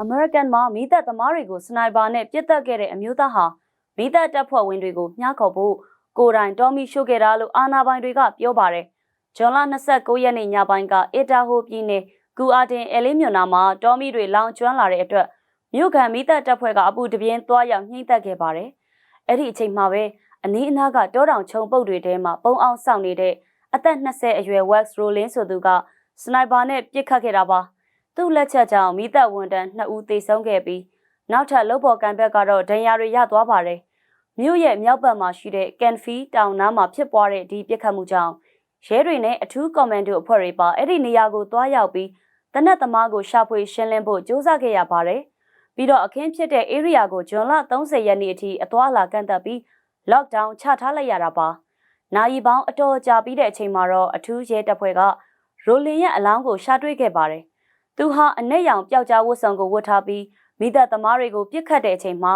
အမေရိကန်မှာမိသက်သမားတွေကိုစနိုက်ပါနဲ့ပြစ်တက်ခဲ့တဲ့အမျိုးသားဟာမိသက်တပ်ဖွဲ့ဝင်တွေကိုမြှားခေါ်ဖို့ကိုယ်တိုင်တော်မီရှို့ခဲ့တာလို့အာနာပိုင်တွေကပြောပါတယ်။ဂျွန်လ29ရက်နေ့ညပိုင်းကအီတာဟိုပြည်နယ်ကူအာတင်အဲလေးမြို့နာမှာတော်မီတွေလောင်ကျွမ်းလာတဲ့အတွက်မြို့ခံမိသက်တပ်ဖွဲ့ကအပူတပြင်းသွားရောက်နှိမ့်သက်ခဲ့ပါတယ်။အဲ့ဒီအချိန်မှာပဲအနီးအနားကတောတောင်ချုံပုတ်တွေထဲမှာပုံအောင်စောင့်နေတဲ့အသက်20အရွယ် Wax Rolling ဆိုသူကစနိုက်ပါနဲ့ပစ်ခတ်ခဲ့တာပါ။ သူ့လက်ချက်ကြောင့်မိသက်ဝန်တန်း2ဦးသေဆုံးခဲ့ပြီးနောက်ထပ်လုပ်ပေါ်ကံဘက်ကတော့ဒဏ်ရာတွေရသွားပါတယ်။မြို့ရဲ့မြောက်ဘက်မှာရှိတဲ့ကန်ဖီတောင်နားမှာဖြစ်ပွားတဲ့ဒီပစ်ခတ်မှုကြောင့်ရဲတွေနဲ့အထူးကွန်မန်ဒိုအဖွဲ့တွေပါအဲ့ဒီနေရာကိုတွားရောက်ပြီးတနက်သမားကိုရှာဖွေရှင်းလင်းဖို့ကြိုးစားခဲ့ရပါတယ်။ပြီးတော့အခင်းဖြစ်တဲ့ area ကိုဂျွန်လ30ရက်နေ့အထိအသွားအလာကန့်သတ်ပြီး lockdown ချထားလိုက်ရတာပါ။နာယီပေါင်းအတော်ကြာပြီးတဲ့အချိန်မှာတော့အထူးရဲတပ်ဖွဲ့ကရိုလင်ရဲ့အလောင်းကိုရှာတွေ့ခဲ့ပါတယ်။ သူဟာအနက်ရောင်ပျောက်ကြားဝတ်စုံကိုဝတ်ထားပြီးမိသက်သမားတွေကိုပြစ်ခတ်တဲ့အချိန်မှာ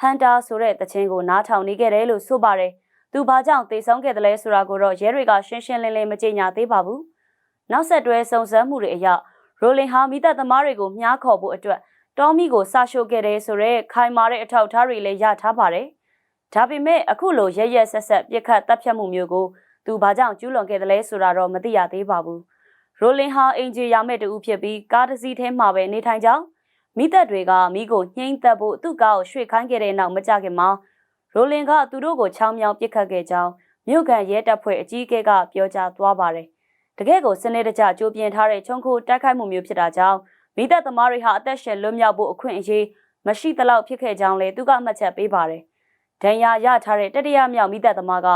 ဟန်တာဆိုတဲ့တခြင်းကိုနားထောင်နေခဲ့တယ်လို့ဆိုပါတယ်။သူဘာကြောင့်တေဆုံးခဲ့တယ်လဲဆိုတာကိုတော့ရဲတွေကရှင်းရှင်းလင်းလင်းမကြေညာသေးပါဘူး။နောက်ဆက်တွဲစုံစမ်းမှုတွေအရရိုလင်ဟာမိသက်သမားတွေကိုမြှားခေါ်ဖို့အတွက်တော်မီကိုစာရှို့ခဲ့တယ်ဆိုတော့ခိုင်မာတဲ့အထောက်အထားတွေလည်းရထားပါတယ်။ဒါပေမဲ့အခုလိုရရက်ဆက်ဆက်ပြစ်ခတ်တပ်ဖြတ်မှုမျိုးကိုသူဘာကြောင့်ကျူးလွန်ခဲ့တယ်လဲဆိုတာတော့မသိရသေးပါဘူး။ ရိုလင်ဟာအင်ဂျီယာမဲ့တူဖြစ်ပြီးကားတစ်စီးထဲမှာပဲနေထိုင်ကြောင်းမိသက်တွေကမိကိုနှိမ့်သက်ဖို့သူ့ကားကိုရွှေ့ခိုင်းခဲ့တဲ့နောက်မကြခင်မှာရိုလင်ကသူတို့ကိုချောင်းမြောင်းပစ်ခတ်ခဲ့ကြောင်းမြို့ကန်ရဲတပ်ဖွဲ့အကြီးအကဲကပြောကြားသွားပါတယ်။တကယ်ကိုစနစ်တကျကြိုးပြင်ထားတဲ့ချုံခိုတိုက်ခိုက်မှုမျိုးဖြစ်တာကြောင့်မိသက်သမားတွေဟာအသက်ရှင်လွတ်မြောက်ဖို့အခွင့်အရေးမရှိသလောက်ဖြစ်ခဲ့ကြောင်းလည်းသူကမှတ်ချက်ပေးပါတယ်။ဒဏ်ရာရထားတဲ့တတိယမြောက်မိသက်သမားက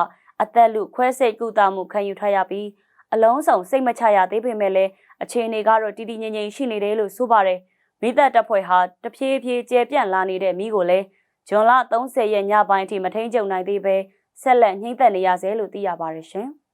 အသက်လူခွဲစိတ်ကုသမှုခံယူထားရပြီး အလုံးစုံစိတ်မချရသေးပေမဲ့လည်းအခြေအနေကတော့တည်တည်ငြိမ်ငြိမ်ရှိနေတယ်လို့ဆိုပါတယ်။မိသက်တပ်ဖွဲ့ဟာတဖြည်းဖြည်းကျဲပြန့်လာနေတဲ့မိကိုလည်းဂျွန်လ30ရက်ညပိုင်းအထိမထိန်ကျုံနိုင်သေးပဲဆက်လက်နှိမ့်သက်နေရဆဲလို့သိရပါတယ်ရှင်။